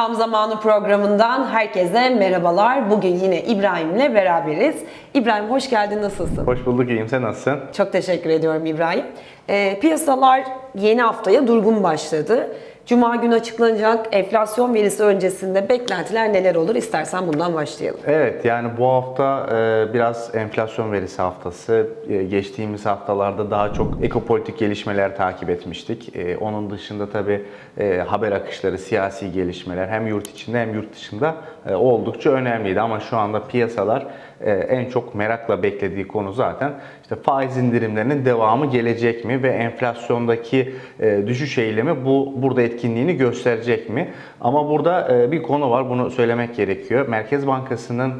Tam Zamanı programından herkese merhabalar. Bugün yine İbrahim'le beraberiz. İbrahim hoş geldin, nasılsın? Hoş bulduk, iyiyim. Sen nasılsın? Çok teşekkür ediyorum İbrahim. Ee, piyasalar yeni haftaya durgun başladı. Cuma günü açıklanacak enflasyon verisi öncesinde beklentiler neler olur? İstersen bundan başlayalım. Evet, yani bu hafta e, biraz enflasyon verisi haftası. E, geçtiğimiz haftalarda daha çok ekopolitik gelişmeler takip etmiştik. E, onun dışında tabii e, haber akışları, siyasi gelişmeler hem yurt içinde hem yurt dışında oldukça önemliydi. Ama şu anda piyasalar en çok merakla beklediği konu zaten işte faiz indirimlerinin devamı gelecek mi ve enflasyondaki e, düşüş eğilimi bu burada etkinliğini gösterecek mi? Ama burada e, bir konu var, bunu söylemek gerekiyor. Merkez Bankası'nın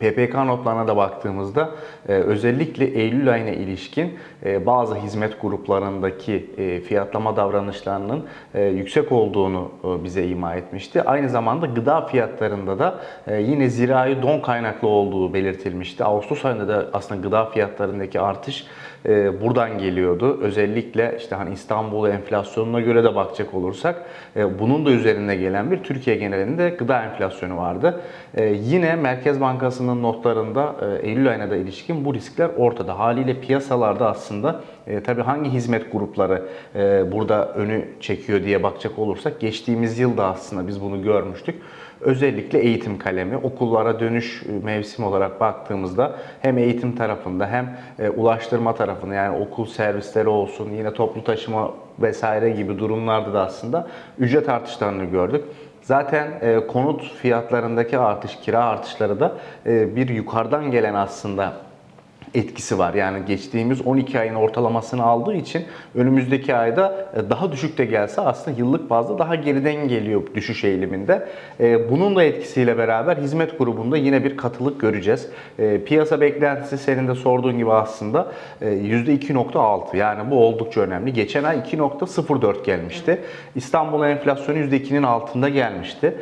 PPK notlarına da baktığımızda e, özellikle Eylül ayına ilişkin e, bazı hizmet gruplarındaki e, fiyatlama davranışlarının yüksek olduğunu bize ima etmişti. Aynı zamanda gıda fiyatlarında da yine zirai don kaynaklı olduğu belirtilmişti. Ağustos ayında da aslında gıda fiyatlarındaki artış e, buradan geliyordu. Özellikle işte hani İstanbul enflasyonuna göre de bakacak olursak e, bunun da üzerinde gelen bir Türkiye genelinde gıda enflasyonu vardı. E, yine Merkez Bankası'nın notlarında e, Eylül ayına da ilişkin bu riskler ortada. Haliyle piyasalarda aslında e, tabii hangi hizmet grupları e, burada önü çekiyor diye bakacak olursak geçtiğimiz yılda aslında biz bunu görmüştük. Özellikle eğitim kalemi, okullara dönüş mevsimi olarak baktığımızda hem eğitim tarafında hem e, ulaştırma tarafında yani okul servisleri olsun, yine toplu taşıma vesaire gibi durumlarda da aslında ücret artışlarını gördük. Zaten e, konut fiyatlarındaki artış, kira artışları da e, bir yukarıdan gelen aslında etkisi var. Yani geçtiğimiz 12 ayın ortalamasını aldığı için önümüzdeki ayda e, daha düşük de gelse aslında yıllık bazda daha geriden geliyor düşüş eğiliminde. E, Bunun da etkisiyle beraber hizmet grubunda yine bir katılık göreceğiz. E, Piyasa beklentisi senin de sorduğun gibi aslında e, %2.6 yani bu oldukça önemli. Geçen ay 2.04 gelmişti. İstanbul enflasyonu %2'nin altında gelmişti.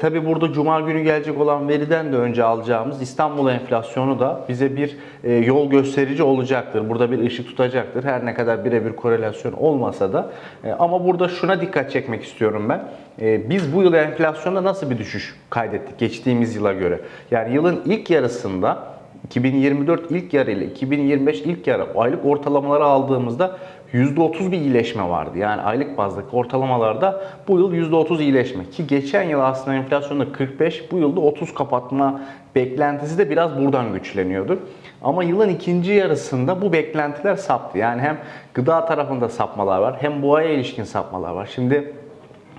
Tabii burada cuma günü gelecek olan veriden de önce alacağımız İstanbul enflasyonu da bize bir e, yol gösterici olacaktır. Burada bir ışık tutacaktır. Her ne kadar birebir korelasyon olmasa da. E, ama burada şuna dikkat çekmek istiyorum ben. E, biz bu yıl enflasyonda nasıl bir düşüş kaydettik geçtiğimiz yıla göre? Yani yılın ilk yarısında 2024 ilk yarı ile 2025 ilk yarı aylık ortalamaları aldığımızda %30 bir iyileşme vardı. Yani aylık bazdaki ortalamalarda bu yıl %30 iyileşme. Ki geçen yıl aslında enflasyonda 45, bu yılda 30 kapatma beklentisi de biraz buradan güçleniyordu. Ama yılın ikinci yarısında bu beklentiler saptı. Yani hem gıda tarafında sapmalar var hem bu aya ilişkin sapmalar var. Şimdi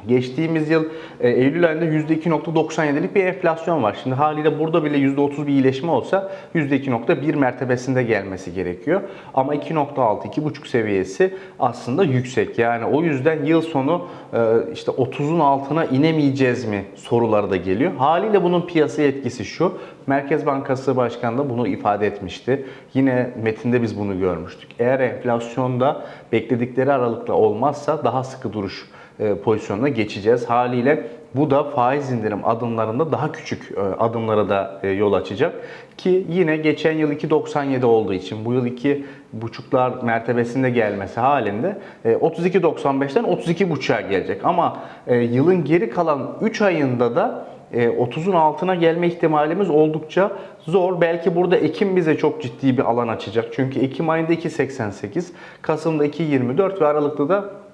Geçtiğimiz yıl e, Eylül ayında %2.97'lik bir enflasyon var. Şimdi haliyle burada bile %30 bir iyileşme olsa %2.1 mertebesinde gelmesi gerekiyor. Ama 2.6, 2.5 seviyesi aslında yüksek. Yani o yüzden yıl sonu e, işte 30'un altına inemeyeceğiz mi soruları da geliyor. Haliyle bunun piyasa etkisi şu. Merkez Bankası Başkanı da bunu ifade etmişti. Yine metinde biz bunu görmüştük. Eğer enflasyonda bekledikleri aralıkla olmazsa daha sıkı duruş pozisyonuna geçeceğiz. Haliyle bu da faiz indirim adımlarında daha küçük e, adımlara da e, yol açacak. Ki yine geçen yıl 2.97 olduğu için bu yıl 2.5'lar mertebesinde gelmesi halinde 32.95'ten 32.5'a gelecek. Ama yılın geri kalan 3 ayında da 30'un altına gelme ihtimalimiz oldukça zor. Belki burada Ekim bize çok ciddi bir alan açacak. Çünkü Ekim ayında 2.88, Kasım'da 2.24 ve Aralık'ta da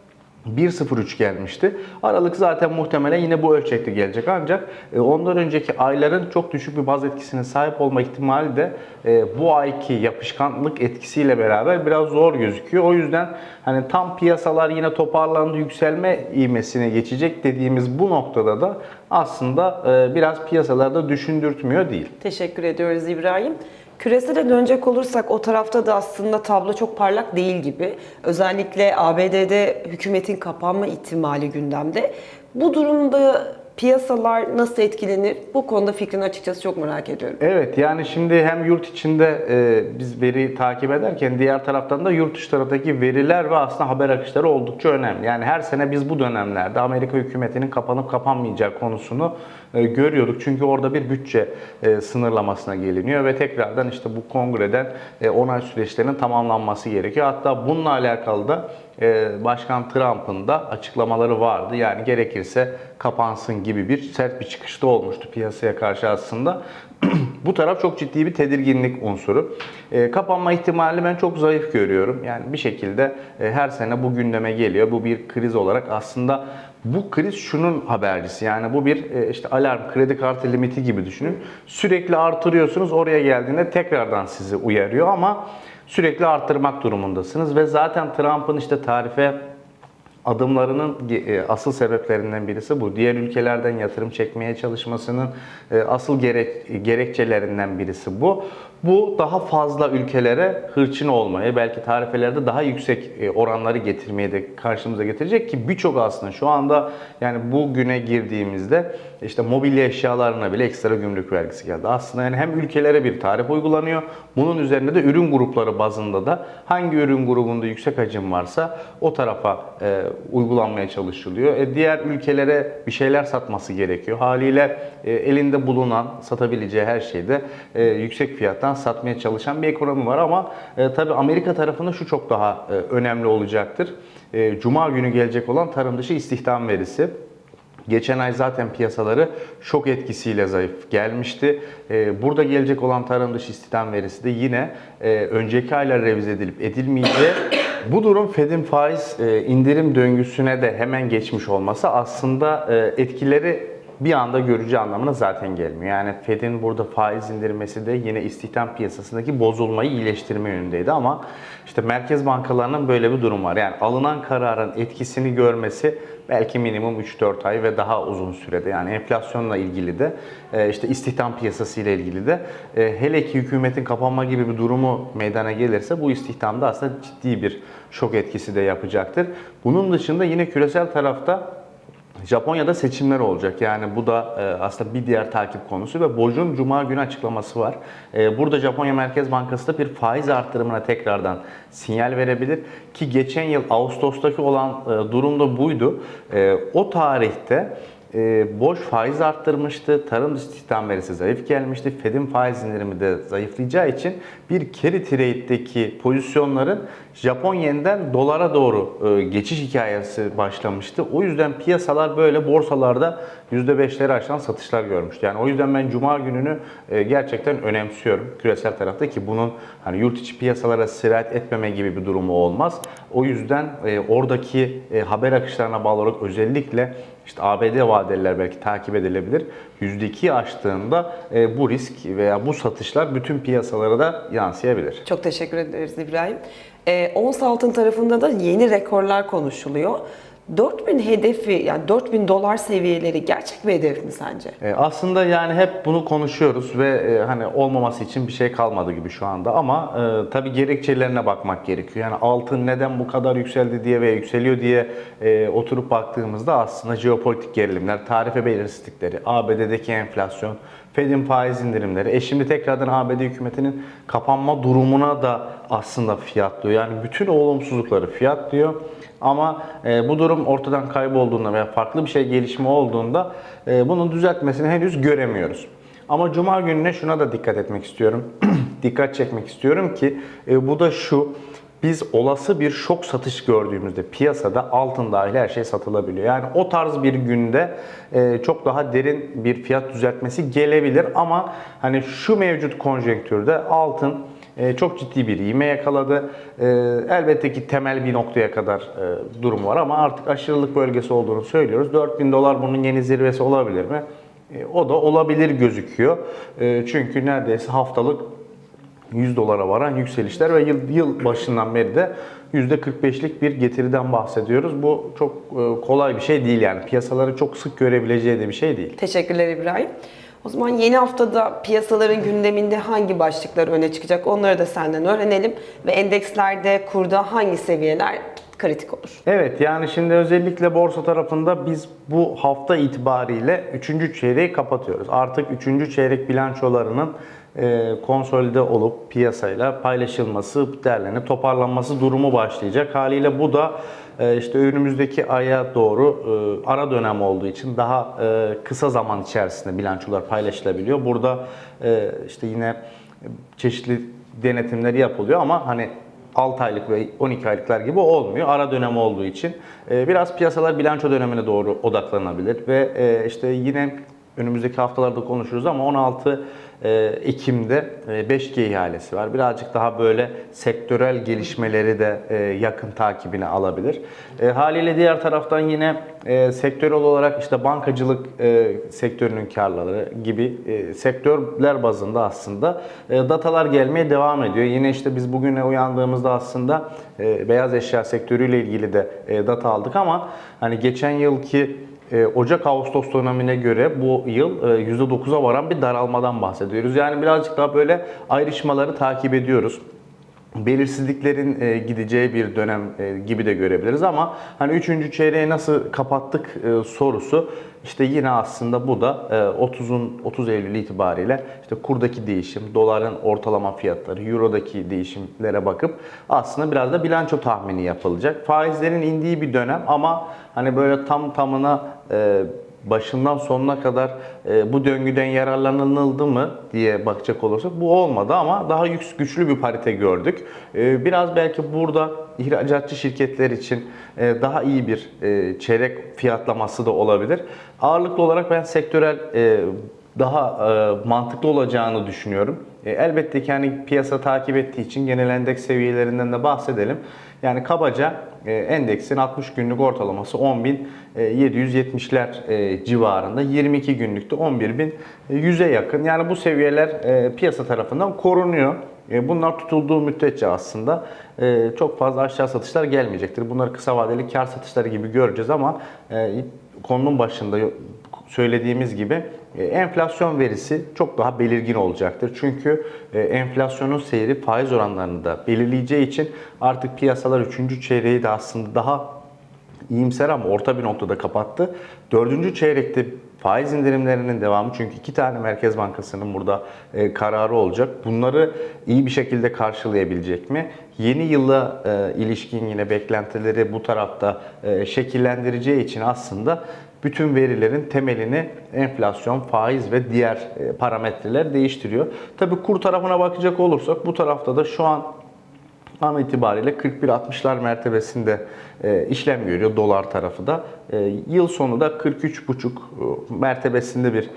1.03 gelmişti. Aralık zaten muhtemelen yine bu ölçekte gelecek ancak e, ondan önceki ayların çok düşük bir baz etkisine sahip olma ihtimali de e, bu ayki yapışkanlık etkisiyle beraber biraz zor gözüküyor. O yüzden hani tam piyasalar yine toparlandı yükselme ivmesine geçecek dediğimiz bu noktada da aslında e, biraz piyasalarda düşündürtmüyor değil. Teşekkür ediyoruz İbrahim. Küresele dönecek olursak o tarafta da aslında tablo çok parlak değil gibi. Özellikle ABD'de hükümetin kapanma ihtimali gündemde. Bu durumda piyasalar nasıl etkilenir? Bu konuda fikrini açıkçası çok merak ediyorum. Evet yani şimdi hem yurt içinde e, biz veri takip ederken diğer taraftan da yurt dışı taraftaki veriler ve aslında haber akışları oldukça önemli. Yani her sene biz bu dönemlerde Amerika hükümetinin kapanıp kapanmayacağı konusunu e, görüyorduk. Çünkü orada bir bütçe e, sınırlamasına geliniyor ve tekrardan işte bu kongreden e, onay süreçlerinin tamamlanması gerekiyor. Hatta bununla alakalı da Başkan Trump'ın da açıklamaları vardı. Yani gerekirse kapansın gibi bir sert bir çıkışta olmuştu piyasaya karşı aslında. Bu taraf çok ciddi bir tedirginlik unsuru. E, kapanma ihtimali ben çok zayıf görüyorum. Yani bir şekilde e, her sene bu gündeme geliyor. Bu bir kriz olarak aslında bu kriz şunun habercisi. Yani bu bir e, işte alarm, kredi kartı limiti gibi düşünün. Sürekli artırıyorsunuz. Oraya geldiğinde tekrardan sizi uyarıyor ama sürekli arttırmak durumundasınız ve zaten Trump'ın işte tarife adımlarının e, asıl sebeplerinden birisi bu. Diğer ülkelerden yatırım çekmeye çalışmasının e, asıl gerek, gerekçelerinden birisi bu. Bu daha fazla ülkelere hırçın olmayı, belki tarifelerde daha yüksek e, oranları getirmeye de karşımıza getirecek ki birçok aslında şu anda yani bu güne girdiğimizde işte mobilya eşyalarına bile ekstra gümrük vergisi geldi. Aslında yani hem ülkelere bir tarif uygulanıyor. Bunun üzerine de ürün grupları bazında da hangi ürün grubunda yüksek hacim varsa o tarafa e, uygulanmaya çalışılıyor. E, diğer ülkelere bir şeyler satması gerekiyor. Haliyle e, elinde bulunan satabileceği her şeyde e, yüksek fiyattan satmaya çalışan bir ekonomi var ama e, tabii Amerika tarafında şu çok daha e, önemli olacaktır. E, Cuma günü gelecek olan tarım dışı istihdam verisi. Geçen ay zaten piyasaları şok etkisiyle zayıf gelmişti. Ee, Burada gelecek olan tarım dışı istihdam verisi de yine e, önceki aylar revize edilip edilmeyeceği. Bu durum Fed'in faiz e, indirim döngüsüne de hemen geçmiş olması aslında e, etkileri bir anda görücü anlamına zaten gelmiyor. Yani Fed'in burada faiz indirmesi de yine istihdam piyasasındaki bozulmayı iyileştirme yönündeydi ama işte merkez bankalarının böyle bir durum var. Yani alınan kararın etkisini görmesi belki minimum 3-4 ay ve daha uzun sürede yani enflasyonla ilgili de e, işte istihdam piyasası ile ilgili de e, hele ki hükümetin kapanma gibi bir durumu meydana gelirse bu istihdamda aslında ciddi bir şok etkisi de yapacaktır. Bunun dışında yine küresel tarafta Japonya'da seçimler olacak. Yani bu da e, aslında bir diğer takip konusu ve Boj'un Cuma günü açıklaması var. E, burada Japonya Merkez Bankası da bir faiz arttırımına tekrardan sinyal verebilir. Ki geçen yıl Ağustos'taki olan e, durum da buydu. O tarihte e, boş faiz arttırmıştı. Tarım istihdam verisi zayıf gelmişti. Fed'in faiz indirimi de zayıflayacağı için bir carry trade'deki pozisyonların Japon yeninden dolara doğru e, geçiş hikayesi başlamıştı. O yüzden piyasalar böyle borsalarda %5'leri aşan satışlar görmüştü. Yani o yüzden ben cuma gününü e, gerçekten önemsiyorum küresel tarafta ki bunun hani yurt içi piyasalara sirayet etmeme gibi bir durumu olmaz. O yüzden e, oradaki e, haber akışlarına bağlı olarak özellikle işte ABD vadeliler belki takip edilebilir. %2'yi aştığında e, bu risk veya bu satışlar bütün piyasalara da yansıyabilir. Çok teşekkür ederiz İbrahim. Ee, ons altın tarafında da yeni rekorlar konuşuluyor. 4000 hedefi yani 4000 dolar seviyeleri gerçek bir hedef mi sence? E, Aslında yani hep bunu konuşuyoruz ve e, hani olmaması için bir şey kalmadı gibi şu anda ama e, tabii gerekçelerine bakmak gerekiyor. Yani altın neden bu kadar yükseldi diye ve yükseliyor diye e, oturup baktığımızda aslında jeopolitik gerilimler, tarife belirsizlikleri, ABD'deki enflasyon, Fed'in faiz indirimleri, e şimdi tekrardan ABD hükümetinin kapanma durumuna da aslında fiyatlıyor. Yani bütün olumsuzlukları fiyatlıyor. Ama e, bu durum ortadan kaybolduğunda veya farklı bir şey gelişme olduğunda e, bunun düzeltmesini henüz göremiyoruz. Ama Cuma gününe şuna da dikkat etmek istiyorum. dikkat çekmek istiyorum ki e, bu da şu. Biz olası bir şok satış gördüğümüzde piyasada altın dahil her şey satılabiliyor. Yani o tarz bir günde e, çok daha derin bir fiyat düzeltmesi gelebilir ama hani şu mevcut konjonktürde altın e, çok ciddi bir ivme yakaladı. E, elbette ki temel bir noktaya kadar durum var ama artık aşırılık bölgesi olduğunu söylüyoruz. 4000 dolar bunun yeni zirvesi olabilir mi? O da olabilir gözüküyor. Çünkü neredeyse haftalık 100 dolara varan yükselişler ve yıl, yıl başından beri de %45'lik bir getiriden bahsediyoruz. Bu çok e, kolay bir şey değil yani. Piyasaların çok sık görebileceği de bir şey değil. Teşekkürler İbrahim. O zaman yeni haftada piyasaların gündeminde hangi başlıklar öne çıkacak onları da senden öğrenelim. Ve endekslerde kurda hangi seviyeler kritik olur? Evet yani şimdi özellikle borsa tarafında biz bu hafta itibariyle 3. çeyreği kapatıyoruz. Artık 3. çeyrek bilançolarının konsolide olup piyasayla paylaşılması, derlenip toparlanması durumu başlayacak. Haliyle bu da e, işte önümüzdeki aya doğru e, ara dönem olduğu için daha e, kısa zaman içerisinde bilançolar paylaşılabiliyor. Burada e, işte yine çeşitli denetimleri yapılıyor ama hani 6 aylık ve 12 aylıklar gibi olmuyor. Ara dönem olduğu için e, biraz piyasalar bilanço dönemine doğru odaklanabilir ve e, işte yine önümüzdeki haftalarda konuşuruz ama 16 e, Ekim'de e, 5G ihalesi var. Birazcık daha böyle sektörel gelişmeleri de e, yakın takibine alabilir. E, Haliyle diğer taraftan yine e, sektörel olarak işte bankacılık e, sektörünün karları gibi e, sektörler bazında aslında e, datalar gelmeye devam ediyor. Yine işte biz bugüne uyandığımızda aslında e, beyaz eşya sektörüyle ilgili de e, data aldık ama hani geçen yılki e, Ocak-Ağustos dönemine göre bu yıl e, %9'a varan bir daralmadan bahsediyoruz. Yani birazcık daha böyle ayrışmaları takip ediyoruz belirsizliklerin e, gideceği bir dönem e, gibi de görebiliriz ama hani 3. çeyreği nasıl kapattık e, sorusu işte yine aslında bu da e, 30'un 30 Eylül itibariyle işte kurdaki değişim, doların ortalama fiyatları, eurodaki değişimlere bakıp aslında biraz da bilanço tahmini yapılacak. Faizlerin indiği bir dönem ama hani böyle tam tamına e, başından sonuna kadar e, bu döngüden yararlanıldı mı diye bakacak olursak bu olmadı ama daha yük- güçlü bir parite gördük. E, biraz belki burada ihracatçı şirketler için daha iyi bir çeyrek fiyatlaması da olabilir. Ağırlıklı olarak ben sektörel daha mantıklı olacağını düşünüyorum. E, elbette ki hani piyasa takip ettiği için genel endeks seviyelerinden de bahsedelim. Yani kabaca e, endeksin 60 günlük ortalaması 10.770'ler e, civarında. 22 günlükte 11.100'e yakın. Yani bu seviyeler e, piyasa tarafından korunuyor. Bunlar tutulduğu müddetçe aslında çok fazla aşağı satışlar gelmeyecektir. Bunları kısa vadeli kar satışları gibi göreceğiz ama konunun başında söylediğimiz gibi enflasyon verisi çok daha belirgin olacaktır. Çünkü e, enflasyonun seyri faiz oranlarını da belirleyeceği için artık piyasalar 3. çeyreği de aslında daha iyimser ama orta bir noktada kapattı. Dördüncü çeyrekte faiz indirimlerinin devamı çünkü iki tane Merkez Bankası'nın burada e, kararı olacak. Bunları iyi bir şekilde karşılayabilecek mi? Yeni yıla e, ilişkin yine beklentileri bu tarafta e, şekillendireceği için aslında bütün verilerin temelini enflasyon, faiz ve diğer e, parametreler değiştiriyor. Tabii kur tarafına bakacak olursak bu tarafta da şu an an itibariyle 41.60'lar mertebesinde e, işlem görüyor dolar tarafı da. E, yıl sonu da 43.5 e, mertebesinde bir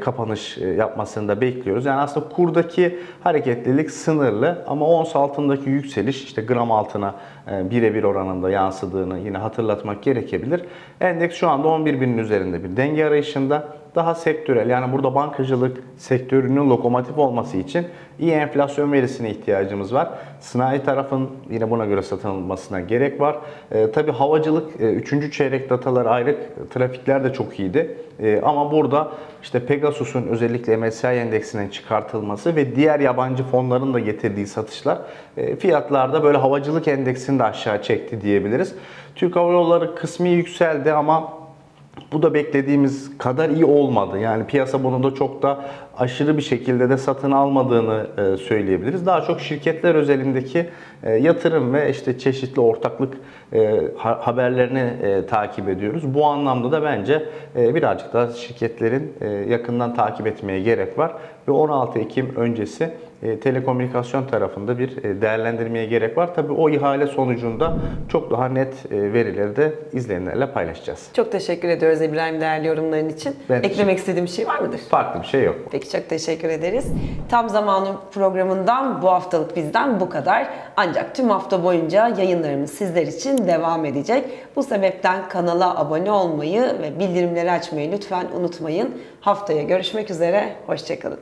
kapanış yapmasını da bekliyoruz. Yani aslında kurdaki hareketlilik sınırlı ama ons altındaki yükseliş işte gram altına birebir oranında yansıdığını yine hatırlatmak gerekebilir. Endeks şu anda 11.000'in üzerinde bir denge arayışında daha sektörel yani burada bankacılık sektörünün lokomotif olması için iyi enflasyon verisine ihtiyacımız var. Sanayi tarafın yine buna göre satın alınmasına gerek var. E, tabii havacılık 3. çeyrek dataları ayrı trafikler de çok iyiydi. E, ama burada işte Pegasus'un özellikle MSCI endeksinin çıkartılması ve diğer yabancı fonların da getirdiği satışlar e, fiyatlarda böyle havacılık endeksini de aşağı çekti diyebiliriz. Türk Hava Yolları kısmi yükseldi ama bu da beklediğimiz kadar iyi olmadı. Yani piyasa bunu da çok da aşırı bir şekilde de satın almadığını e, söyleyebiliriz. Daha çok şirketler özelindeki e, yatırım ve işte çeşitli ortaklık e, ha- haberlerini takip ediyoruz. Bu anlamda da bence birazcık daha şirketlerin yakından takip etmeye gerek var ve 16 Ekim öncesi telekomünikasyon tarafında bir değerlendirmeye gerek var. Tabii o ihale sonucunda çok daha net verileri de izleyenlerle paylaşacağız. Çok teşekkür ediyoruz İbrahim değerli yorumların için. Ben Eklemek istediğim bir şey var mıdır? Farklı bir şey yok. Peki çok teşekkür ederiz. Tam zamanı programından bu haftalık bizden bu kadar. Ancak tüm hafta boyunca yayınlarımız sizler için devam edecek. Bu sebepten kanala abone olmayı ve bildirimleri açmayı lütfen unutmayın. Haftaya görüşmek üzere, hoşçakalın.